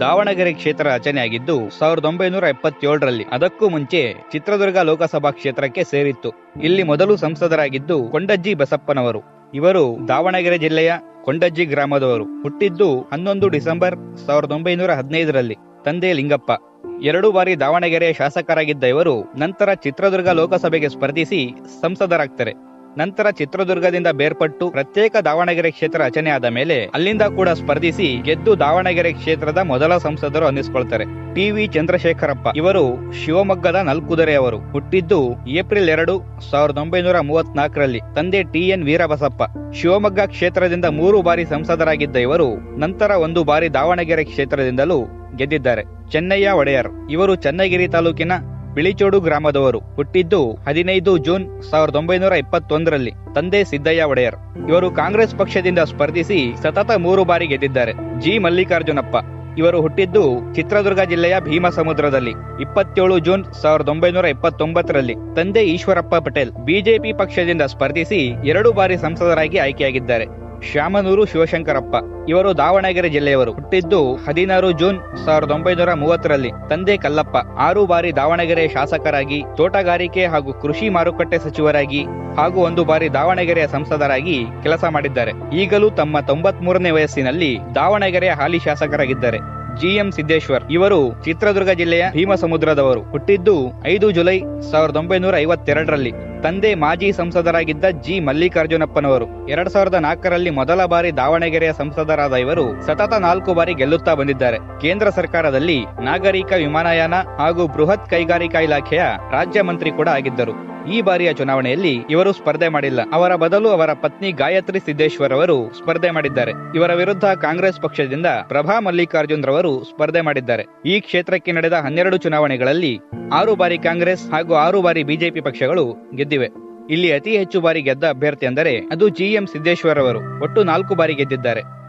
ದಾವಣಗೆರೆ ಕ್ಷೇತ್ರ ರಚನೆಯಾಗಿದ್ದು ಸಾವಿರದ ಒಂಬೈನೂರ ಎಪ್ಪತ್ತೇಳರಲ್ಲಿ ಅದಕ್ಕೂ ಮುಂಚೆ ಚಿತ್ರದುರ್ಗ ಲೋಕಸಭಾ ಕ್ಷೇತ್ರಕ್ಕೆ ಸೇರಿತ್ತು. ಇಲ್ಲಿ ಮೊದಲು ಸಂಸದರಾಗಿದ್ದು ಕೊಂಡಜ್ಜಿ ಬಸಪ್ಪನವರು. ಇವರು ದಾವಣಗೆರೆ ಜಿಲ್ಲೆಯ ಕೊಂಡಜ್ಜಿ ಗ್ರಾಮದವರು. ಹುಟ್ಟಿದ್ದು ಹನ್ನೊಂದು ಡಿಸೆಂಬರ್ ಸಾವಿರದ ಒಂಬೈನೂರ ಹದಿನೈದರಲ್ಲಿ. ತಂದೆ ಲಿಂಗಪ್ಪ. ಎರಡು ಬಾರಿ ದಾವಣಗೆರೆ ಶಾಸಕರಾಗಿದ್ದ ಇವರು ನಂತರ ಚಿತ್ರದುರ್ಗ ಲೋಕಸಭೆಗೆ ಸ್ಪರ್ಧಿಸಿ ಸಂಸದರಾಗ್ತಾರೆ. ನಂತರ ಚಿತ್ರದುರ್ಗದಿಂದ ಬೇರ್ಪಟ್ಟು ಪ್ರತ್ಯೇಕ ದಾವಣಗೆರೆ ಕ್ಷೇತ್ರ ರಚನೆಯಾದ ಮೇಲೆ ಅಲ್ಲಿಂದ ಕೂಡ ಸ್ಪರ್ಧಿಸಿ ಗೆದ್ದು ದಾವಣಗೆರೆ ಕ್ಷೇತ್ರದ ಮೊದಲ ಸಂಸದರು ಅನ್ನಿಸ್ಕೊಳ್ತಾರೆ. ಟಿ ವಿ ಚಂದ್ರಶೇಖರಪ್ಪ ಇವರು ಶಿವಮೊಗ್ಗದ ನಲ್ಕುದುರೆಯವರು ಹುಟ್ಟಿದ್ದು ಏಪ್ರಿಲ್ ಎರಡು ಸಾವಿರದ ಒಂಬೈನೂರ ಮೂವತ್ನಾಲ್ಕರಲ್ಲಿ. ತಂದೆ ಟಿ ಎನ್ ವೀರಬಸಪ್ಪ. ಶಿವಮೊಗ್ಗ ಕ್ಷೇತ್ರದಿಂದ ಮೂರು ಬಾರಿ ಸಂಸದರಾಗಿದ್ದ ಇವರು ನಂತರ ಒಂದು ಬಾರಿ ದಾವಣಗೆರೆ ಕ್ಷೇತ್ರದಿಂದಲೂ ಗೆದ್ದಿದ್ದಾರೆ. ಚೆನ್ನಯ್ಯ ಒಡೆಯರ್ ಇವರು ಚನ್ನಗಿರಿ ತಾಲೂಕಿನ ಬಿಳಿಚೋಡು ಗ್ರಾಮದವರು ಹುಟ್ಟಿದ್ದು ಹದಿನೈದು ಜೂನ್ ಸಾವಿರದ ಒಂಬೈನೂರ ಇಪ್ಪತ್ತೊಂದರಲ್ಲಿ ತಂದೆ ಸಿದ್ದಯ್ಯ ಒಡೆಯರ್. ಇವರು ಕಾಂಗ್ರೆಸ್ ಪಕ್ಷದಿಂದ ಸ್ಪರ್ಧಿಸಿ ಸತತ ಮೂರು ಬಾರಿ ಗೆದ್ದಿದ್ದಾರೆ. ಜಿ ಮಲ್ಲಿಕಾರ್ಜುನಪ್ಪ. ಇವರು ಹುಟ್ಟಿದ್ದು ಚಿತ್ರದುರ್ಗ ಜಿಲ್ಲೆಯ ಭೀಮಸಮುದ್ರದಲ್ಲಿ, ಇಪ್ಪತ್ತೇಳು ಜೂನ್ ಸಾವಿರದ ಒಂಬೈನೂರ ಇಪ್ಪತ್ತೊಂಬತ್ತರಲ್ಲಿ. ತಂದೆ ಈಶ್ವರಪ್ಪ ಪಟೇಲ್ ಬಿಜೆಪಿ ಪಕ್ಷದಿಂದ ಸ್ಪರ್ಧಿಸಿ ಎರಡು ಬಾರಿ ಸಂಸದರಾಗಿ ಆಯ್ಕೆಯಾಗಿದ್ದಾರೆ. ಶ್ಯಾಮನೂರು ಶಿವಶಂಕರಪ್ಪ. ಇವರು ದಾವಣಗೆರೆ ಜಿಲ್ಲೆಯವರು. ಹುಟ್ಟಿದ್ದು ಹದಿನಾರು ಜೂನ್ ಸಾವಿರದ ಒಂಬೈನೂರ ಮೂವತ್ತರಲ್ಲಿ. ತಂದೆ ಕಲ್ಲಪ್ಪ. ಆರು ಬಾರಿ ದಾವಣಗೆರೆ ಶಾಸಕರಾಗಿ, ತೋಟಗಾರಿಕೆ ಹಾಗೂ ಕೃಷಿ ಮಾರುಕಟ್ಟೆ ಸಚಿವರಾಗಿ ಹಾಗೂ ಒಂದು ಬಾರಿ ದಾವಣಗೆರೆಯ ಸಂಸದರಾಗಿ ಕೆಲಸ ಮಾಡಿದ್ದಾರೆ. ಈಗಲೂ ತಮ್ಮ ತೊಂಬತ್ಮೂರನೇ ವಯಸ್ಸಿನಲ್ಲಿ ದಾವಣಗೆರೆಯ ಹಾಲಿ ಶಾಸಕರಾಗಿದ್ದಾರೆ. ಜಿಎಂ ಸಿದ್ದೇಶ್ವರ್. ಇವರು ಚಿತ್ರದುರ್ಗ ಜಿಲ್ಲೆಯ ಭೀಮಸಮುದ್ರದವರು. ಹುಟ್ಟಿದ್ದು ಐದು ಜುಲೈ ಸಾವಿರದ ಒಂಬೈನೂರ ಐವತ್ತೆರಡರಲ್ಲಿ. ತಂದೆ ಮಾಜಿ ಸಂಸದರಾಗಿದ್ದ ಜಿ ಮಲ್ಲಿಕಾರ್ಜುನಪ್ಪನವರು. ಎರಡ್ ಸಾವಿರದ ನಾಲ್ಕರಲ್ಲಿ ಮೊದಲ ಬಾರಿ ದಾವಣಗೆರೆಯ ಸಂಸದರಾದ ಇವರು ಸತತ ನಾಲ್ಕು ಬಾರಿ ಗೆಲ್ಲುತ್ತಾ ಬಂದಿದ್ದಾರೆ. ಕೇಂದ್ರ ಸರ್ಕಾರದಲ್ಲಿ ನಾಗರಿಕ ವಿಮಾನಯಾನ ಹಾಗೂ ಬೃಹತ್ ಕೈಗಾರಿಕಾ ಇಲಾಖೆಯ ರಾಜ್ಯ ಮಂತ್ರಿ ಕೂಡ ಆಗಿದ್ದರು. ಈ ಬಾರಿಯ ಚುನಾವಣೆಯಲ್ಲಿ ಇವರು ಸ್ಪರ್ಧೆ ಮಾಡಿಲ್ಲ. ಅವರ ಬದಲು ಅವರ ಪತ್ನಿ ಗಾಯತ್ರಿ ಸಿದ್ದೇಶ್ವರ್ ಅವರು ಸ್ಪರ್ಧೆ ಮಾಡಿದ್ದಾರೆ. ಇವರ ವಿರುದ್ಧ ಕಾಂಗ್ರೆಸ್ ಪಕ್ಷದಿಂದ ಪ್ರಭಾ ಮಲ್ಲಿಕಾರ್ಜುನ್ ರವರು ಸ್ಪರ್ಧೆ ಮಾಡಿದ್ದಾರೆ. ಈ ಕ್ಷೇತ್ರಕ್ಕೆ ನಡೆದ ಹನ್ನೆರಡು ಚುನಾವಣೆಗಳಲ್ಲಿ ಆರು ಬಾರಿ ಕಾಂಗ್ರೆಸ್ ಹಾಗೂ ಆರು ಬಾರಿ ಬಿಜೆಪಿ ಪಕ್ಷಗಳು ಗೆದ್ದಿವೆ. ಇಲ್ಲಿ ಅತಿ ಹೆಚ್ಚು ಬಾರಿ ಗೆದ್ದ ಅಭ್ಯರ್ಥಿ ಅಂದರೆ ಅದು ಜಿಎಂ ಸಿದ್ದೇಶ್ವರ್ ಅವರು. ಒಟ್ಟು ನಾಲ್ಕು ಬಾರಿ ಗೆದ್ದಿದ್ದಾರೆ.